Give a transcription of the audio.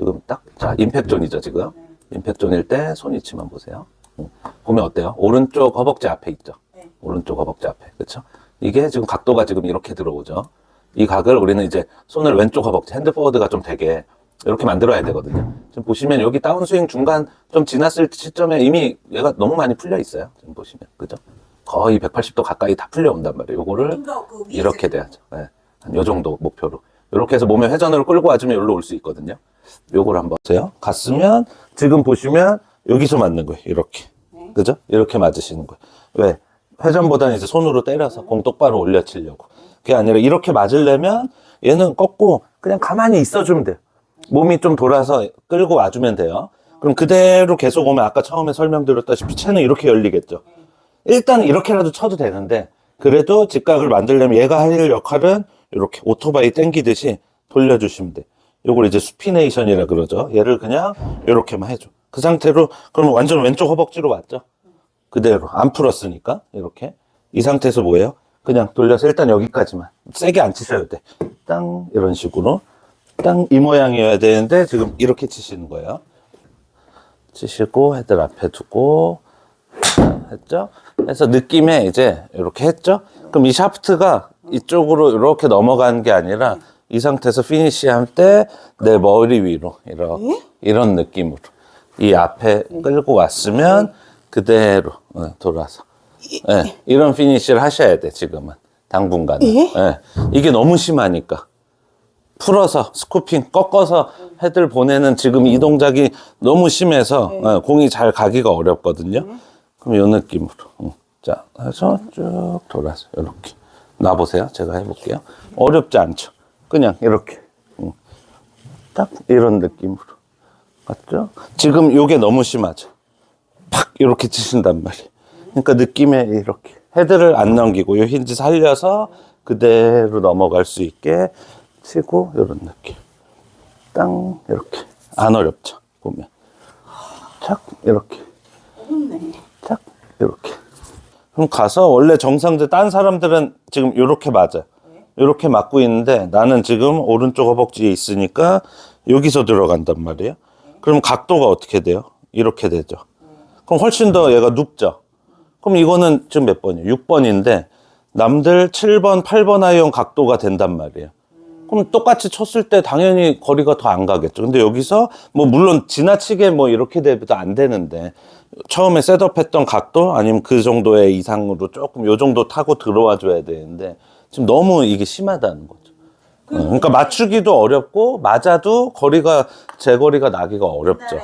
지금 딱, 자, 임팩존이죠, 지금. 임팩존일 때 손 위치만 보세요. 음. 보면 어때요? 오른쪽 허벅지 앞에 있죠? 네. 오른쪽 허벅지 앞에. 그쵸? 이게 지금 각도가 지금 이렇게 들어오죠? 이 각을 우리는 이제 손을 왼쪽 허벅지, 핸드 포워드가 좀 되게 이렇게 만들어야 되거든요. 지금 보시면 여기 다운스윙 중간 좀 지났을 시점에 이미 얘가 너무 많이 풀려 있어요. 지금 보시면. 그죠? 거의 180도 가까이 다 풀려온단 말이에요. 요거를 그 이렇게 돼야죠. 네. 한요 정도 목표로. 이렇게 해서 몸에 회전으로 끌고 와주면 여기로 올 수 있거든요. 요걸 한번 보세요. 갔으면 지금 보시면 여기서 맞는 거예요. 이렇게. 네. 그죠? 이렇게 맞으시는 거예요. 왜? 회전보다는 이제 손으로 때려서 공 똑바로 올려 치려고. 그게 아니라 이렇게 맞으려면 얘는 꺾고 그냥 가만히 있어주면 돼요. 몸이 좀 돌아서 끌고 와주면 돼요. 그럼 그대로 계속 오면 아까 처음에 설명드렸다시피 채는 이렇게 열리겠죠. 일단 이렇게라도 쳐도 되는데 그래도 직각을 만들려면 얘가 할 역할은 이렇게 오토바이 땡기듯이 돌려주시면 돼. 요걸 이제 수피네이션이라 그러죠. 얘를 그냥 이렇게만 해줘. 그 상태로 그러면 완전 왼쪽 허벅지로 왔죠. 그대로 안 풀었으니까 이렇게 이 상태에서 뭐예요? 그냥 돌려서 일단 여기까지만 세게 안 치셔도 돼. 땅 이런 식으로 땅 이 모양이어야 되는데 지금 이렇게 치시는 거예요. 치시고 헤드 앞에 두고 했죠? 해서 느낌에 이제 이렇게 했죠? 그럼 이 샤프트가 이쪽으로 이렇게 넘어가는 게 아니라 이 상태에서 피니시 할 때 내 머리 위로 이렇게 이런 느낌으로 이 앞에 끌고 왔으면 그대로 어, 돌아서 예, 이런 피니시를 하셔야 돼 지금은 당분간은 예, 이게 너무 심하니까 풀어서 스쿠핑 꺾어서 헤드를 보내는 지금 이 동작이 너무 심해서 어, 공이 잘 가기가 어렵거든요. 그럼 이 느낌으로. 응. 자, 해서 쭉 돌아서 이렇게 놔보세요. 제가 해볼게요. 어렵지 않죠. 그냥 이렇게. 응. 딱 이런 느낌으로. 맞죠? 지금 요게 너무 심하죠. 팍 이렇게 치신단 말이에요. 그러니까 느낌에 이렇게 헤드를 안 넘기고 요 힌지 살려서 그대로 넘어갈 수 있게 치고 이런 느낌. 땅 이렇게 안 어렵죠. 보면 착 이렇게. 착 이렇게. 그럼 가서 원래 정상들 딴 사람들은 지금 이렇게 맞아. 이렇게 맞고 있는데 나는 지금 오른쪽 허벅지에 있으니까 여기서 들어간단 말이에요. 그럼 각도가 어떻게 돼요? 이렇게 되죠. 그럼 훨씬 더 얘가 눕죠. 그럼 이거는 지금 몇 번이에요? 6번인데 남들 7번, 8번 아이언 각도가 된단 말이에요. 그럼 똑같이 쳤을 때 당연히 거리가 더 안 가겠죠. 근데 여기서 뭐 물론 지나치게 뭐 이렇게 돼도 안 되는데 처음에 셋업했던 각도 아니면 그 정도의 이상으로 조금 요 정도 타고 들어와 줘야 되는데 지금 너무 이게 심하다는 거죠. 어, 그러니까 맞추기도 어렵고 맞아도 거리가 제 거리가 나기가 어렵죠.